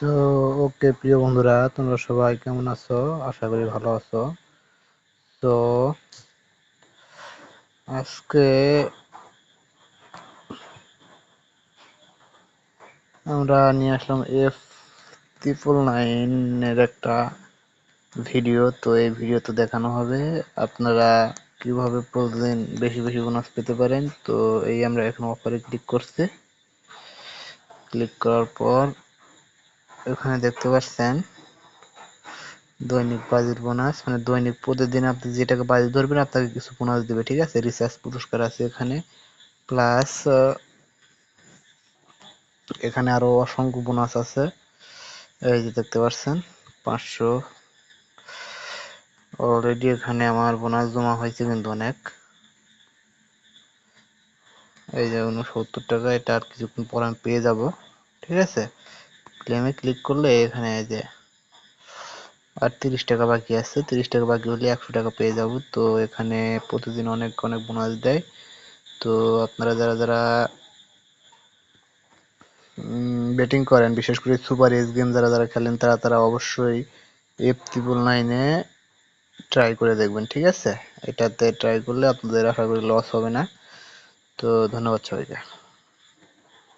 তো ওকে প্রিয় বন্ধুরা, তোমরা সবাই কেমন আছো? আশা করি ভালো আছো। তো আজকে আমরা নিয়ে আসলাম এফ ট্রিপল নাইনের একটা ভিডিও তো এই ভিডিওতে দেখানো হবে আপনারা কীভাবে প্রতিদিন বেশি বেশি বোনাস পেতে পারেন। তো এই আমরা এখন অফারে ক্লিক করছি। ক্লিক করার পর এখানে দেখতে পাচ্ছেন দৈনিক বাজির বোনাস মানে দৈনিক প্রতিদিন আপনি যে টাকা বাজি ধরবেন, আপনাকে কিছু বোনাস দেবে, ঠিক আছে? রিচার্জ পুরস্কার আছে এখানে। প্লাস এখানে আরও অসংখ্য বোনাস আছে। এই যে দেখতে পাচ্ছেন, পাঁচশো। অলরেডি এখানে আমার বোনাস জমা হয়েছে কিন্তু অনেক। এই যে উনসত্তর টাকা, এটা আর কিছুক্ষণ পর আমি পেয়ে যাব, ঠিক আছে? ক্লেমে ক্লিক করলে এখানে যে, আর তিরিশ টাকা বাকি আছে। তিরিশ টাকা বাকি হলে একশো টাকা পেয়ে যাব। তো এখানে প্রতিদিন অনেক অনেক বোনাস দেয়। তো আপনারা যারা যারা ব্যাটিং করেন, বিশেষ করে সুপার এস গেম যারা যারা খেলেন, তারা তারা অবশ্যই এফ ত্রিপল নাইনে ট্রাই করে দেখবেন, ঠিক আছে? এটাতে ট্রাই করলে আপনাদের আশা করি লস হবে না। তো ধন্যবাদ সবাইকে।